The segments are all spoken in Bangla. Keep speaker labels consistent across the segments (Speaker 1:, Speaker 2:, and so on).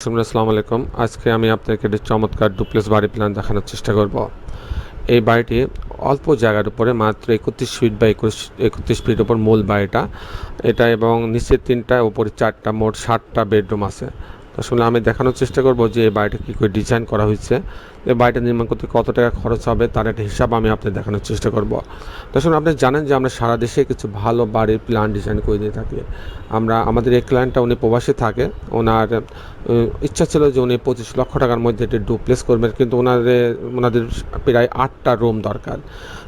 Speaker 1: আসসালামু আলাইকুম। আজকে আমি আপনাকে একটি চমৎকার ডুপ্লেস বাড়ি প্ল্যান দেখানোর চেষ্টা করব। এই বাড়িটি অল্প জায়গার উপরে, মাত্র একত্রিশ ফিট বা একুশ একত্রিশ ফিট উপর মূল বাড়িটা। এটা এবং নিচে তিনটা, উপরে চারটা, মোট ষাটটা বেডরুম আছে। আসলে আমি দেখানোর চেষ্টা করব যে এই বাড়িটা কী করে ডিজাইন করা হয়েছে। এই বাড়িটা নির্মাণ করতে কত টাকা খরচ হবে, তার একটা হিসাব আমি আপনাদের দেখানোর চেষ্টা করব। দর্শক আপনি জানেন যে আমরা সারা দেশে কিছু ভালো বাড়ির প্ল্যান ডিজাইন করে দিয়ে থাকি। আমরা, আমাদের এই ক্লায়েন্টটা উনি প্রবাসে থাকে, ওনার ইচ্ছা ছিল যে উনি পঁচিশ লক্ষ টাকার মধ্যে এটি ডুপ্লেস করবেন, কিন্তু ওনাদের ওনাদের প্রায় আটটা রুম দরকার।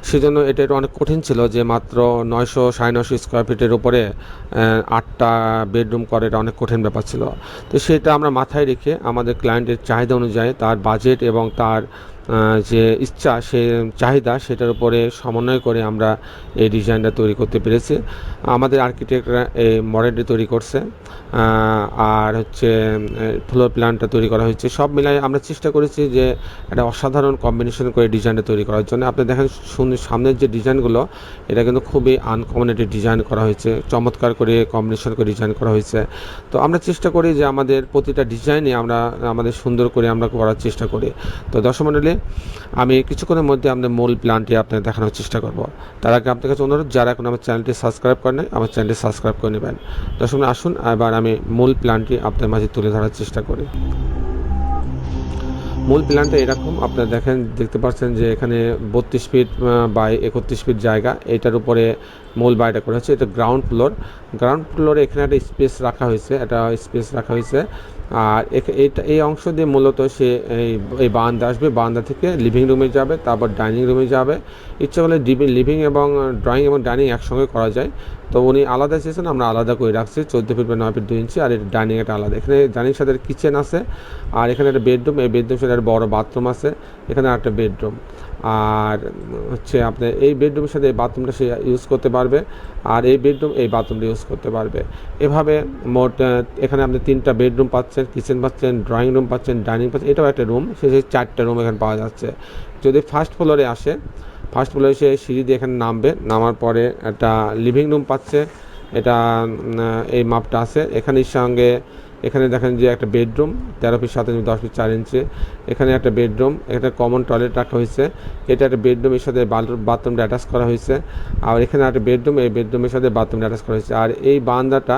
Speaker 1: সেজন্য এটা অনেক কঠিন ছিল যে মাত্র নয়শো, সাড়ে নয়শো স্কোয়ার ফিটের উপরে আটটা বেডরুম করে এটা অনেক কঠিন ব্যাপার ছিল। তো সেটা আমরা মাথায় রেখে আমাদের ক্লায়েন্টের চাহিদা অনুযায়ী তার বাজেট এবং তার যে ইচ্ছা, সে চাহিদা সেটার উপরে সমন্বয় করে আমরা এই ডিজাইনটা তৈরি করতে পেরেছি। আমাদের আর্কিটেক্টরা এই মডেলটি তৈরি করছে। আর হচ্ছে ফ্লোর প্ল্যানটা তৈরি করা হয়েছে। সব মিলাই আমরা চেষ্টা করেছি যে একটা অসাধারণ কম্বিনেশন করে ডিজাইনটা তৈরি করার জন্য। আপনি দেখেন সামনের যে ডিজাইনগুলো এটা কিন্তু খুবই আনকমন একটি ডিজাইন করা হয়েছে। চমৎকার করে কম্বিনেশন করে ডিজাইন করা হয়েছে। তো আমরা চেষ্টা করি যে আমাদের প্রতিটা ডিজাইনে আমরা, আমাদের সুন্দর করে আমরা করার চেষ্টা করি। তো দর্শক মণ্ডলী আমি কিছুক্ষণের মধ্যে আমাদের মূল প্ল্যানটি আপনাদের দেখানোর চেষ্টা করব। তার আগে আপনার কাছে অনুরোধ, যারা এখন আমার চ্যানেলটি সাবস্ক্রাইব করেন আমার চ্যানেলটি সাবস্ক্রাইব করে নেবেন। দর্শক আসুন, এবার আমি মূল প্ল্যানটি আপনার মাঝে তুলে ধরার চেষ্টা করি। মূল প্ল্যানটা এরকম, আপনারা দেখেন, দেখতে পাচ্ছেন যে এখানে বত্রিশ ফিট বাই একত্রিশ ফিট জায়গা। এটার উপরে মূল বাড়িটা করা হয়েছে, এটা গ্রাউন্ড ফ্লোর গ্রাউন্ড ফ্লোরে এখানে একটা স্পেস রাখা হয়েছে, একটা স্পেস রাখা হয়েছে। আর এইটা এই অংশ দিয়ে মূলত সে এই বারান্দা আসবে। বারান্দা থেকে লিভিং রুমে যাবে, তারপর ডাইনিং রুমে যাবে। ইচ্ছা করলে লিভিং এবং ড্রয়িং এবং ডাইনিং একসঙ্গে করা যায়। তো উনি আলাদা চেয়েছেন, আমরা আলাদা করে রাখছি। চোদ্দ ফিট বা নয় ফিট দুই ইঞ্চি, আর এটা ডাইনিং একটা আলাদা। এখানে ডাইনিং সাথে কিচেন আছে, আর এখানে একটা বেডরুম এই বেডরুম সাথে একটা বড় বাথরুম আছে। এখানে একটা বেডরুম আর হচ্ছে আপনার এই বেডরুমের সাথে এই বাথরুমটা সে ইউজ করতে পারবে, আর এই বেডরুম এই বাথরুমটা ইউজ করতে পারবে। এভাবে মোট এখানে আপনি তিনটা বেডরুম পাচ্ছেন কিচেন পাচ্ছেন ড্রয়িং রুম পাচ্ছেন ডাইনিং পাচ্ছেন, এটাও একটা রুম সে চারটা রুম এখানে পাওয়া যাচ্ছে। যদি ফার্স্ট ফ্লোরে আসে ফার্স্ট ফ্লোরে সে সিঁড়ি দিয়ে এখানে নামবে, নামার পরে একটা লিভিং রুম পাচ্ছে, এটা এই মাপটা আছে। এখানের সঙ্গে এখানে দেখেন যে একটা বেডরুম, তেরো ফিট সাত ইঞ্চি, দশ ফিট চার ইঞ্চি। এখানে একটা বেডরুম, এখানে কমন টয়লেট রাখা হয়েছে। এটা একটা বেডরুমের সাথে বাথরুমটা অ্যাটাচ করা হয়েছে। আর এখানে একটা বেডরুম, এই বেডরুমের সাথে বাথরুমটা অ্যাটাচ করা হয়েছে। আর এই বারান্দাটা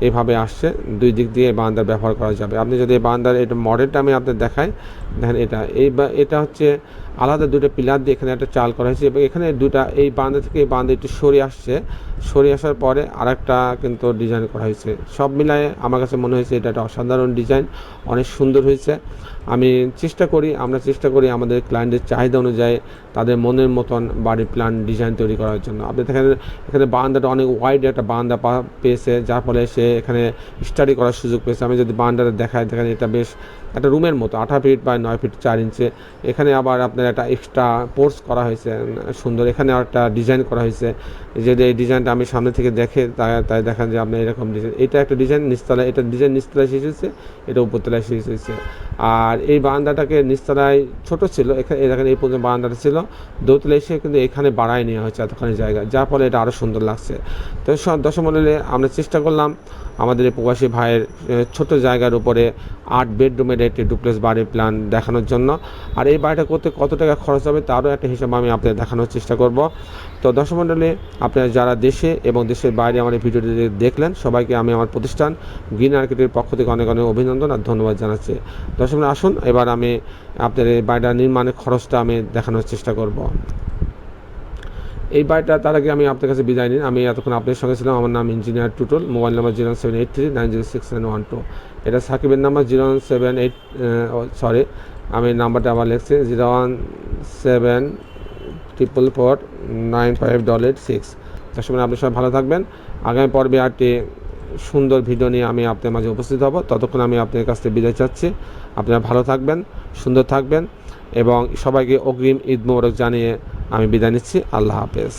Speaker 1: এইভাবে আসছে, দুই দিক দিয়ে এই ব্যবহার করা যাবে। আপনি যদি এই বারান্দার এটা মডেলটা আমি আপনাদের দেখাই, দেখেন এটা। এই বা- এটা হচ্ছে আলাদা দুটো পিলার দিয়ে এখানে একটা চাল করা হয়েছে এবং এখানে দুটা, এই বারান্দা থেকে এই বান্দা একটু সরে আসছে। সরে আসার পরে আরেকটা কিন্তু ডিজাইন করা হয়েছে। সব মিলায়ে আমার কাছে মনে হয়েছে এটা একটা অসাধারণ ডিজাইন, অনেক সুন্দর হয়েছে। আমি চেষ্টা করি, আমরা চেষ্টা করি আমাদের ক্লায়েন্টের চাহিদা অনুযায়ী তাদের মনের মতন বাড়ির প্ল্যান ডিজাইন তৈরি করার জন্য। আপনি দেখেন, এখানে বারান্দাটা অনেক ওয়াইড একটা বারান্দা পা- পেয়েছে, যার ফলে সে এখানে স্টাডি করার সুযোগ পেয়েছে। আমি যদি বারান্দাটা দেখাই, দেখেন এটা বেশ একটা রুমের মতো, আঠা ফিট বা নয় ফিট চার ইঞ্চে এখানে আবার আপনার একটা এক্সট্রা পোর্স করা হয়েছে, সুন্দর। এখানে একটা ডিজাইন করা হয়েছে। যদি এই ডিজাইনটা আমি সামনে থেকে দেখে তাই দেখান যে আপনার এরকম ডিজাইন এটা একটা ডিজাইন নিচতলায় এটা ডিজাইন নিচতলায় শেষ হয়েছে এটা উপরতলায় শেষ হয়েছে আর এই বারান্দাটাকে নিচতলায় ছোট ছিল এখানে দেখেন এই পর্যন্ত বারান্দাটা ছিল। দোতলা এসে কিন্তু এখানে বাড়ায় নেওয়া হয়েছে এতখানি জায়গা, যার ফলে এটা আরও সুন্দর লাগছে। তো স- দশম মডেলে আমরা চেষ্টা করলাম আমাদের প্রবাসী ভাইয়ের ছোট জায়গার উপরে আট বেডরুমের একটি ডুপ্লেস বাড়ির প্ল্যান দেখানোর জন্য। আর এই বাড়িটা করতে কত টাকা খরচ হবে তারও একটা হিসাব আমি আপনাদের দেখানোর চেষ্টা করব। তো দর্শক মণ্ডলী, আপনারা যারা দেশে এবং দেশের বাইরে আমার এই ভিডিওটি দেখলেন, সবাইকে আমি আমার প্রতিষ্ঠান গ্রিন আর্কিটের পক্ষ থেকে অনেক অনেক অভিনন্দন আর ধন্যবাদ জানাচ্ছি। দর্শকমণ্ডলী আসুন, এবার আমি আপনাদের এই বাড়িটা নির্মাণের খরচটা আমি দেখানোর চেষ্টা করব। এই বাড়িটা, তার আগে আমি আপনার কাছে বিদায় নিন আমি এতক্ষণ আপনার সঙ্গে ছিলাম। আমার নাম engineer টুটল। Mobile number zero seven eight three nine zero six nine one two. এটা সাকিবের number zero one seven eight sorry, আমি নাম্বারটা আবার লিখছি। Zero one seven triple four nine five double eight six. তার সময় আপনি সবাই ভালো থাকবেন। আগামী পর্বে আরটি সুন্দর ভিডিও নিয়ে আমি আপনার মাঝে উপস্থিত হব। ততক্ষণ আমি আপনার কাছ থেকে বিদায় চাচ্ছি। আপনারা ভালো থাকবেন, সুন্দর থাকবেন এবং সবাইকে অগ্রিম ঈদ মোবারক জানিয়ে আমি বিদায় নিচ্ছি। আল্লাহ হাফেজ।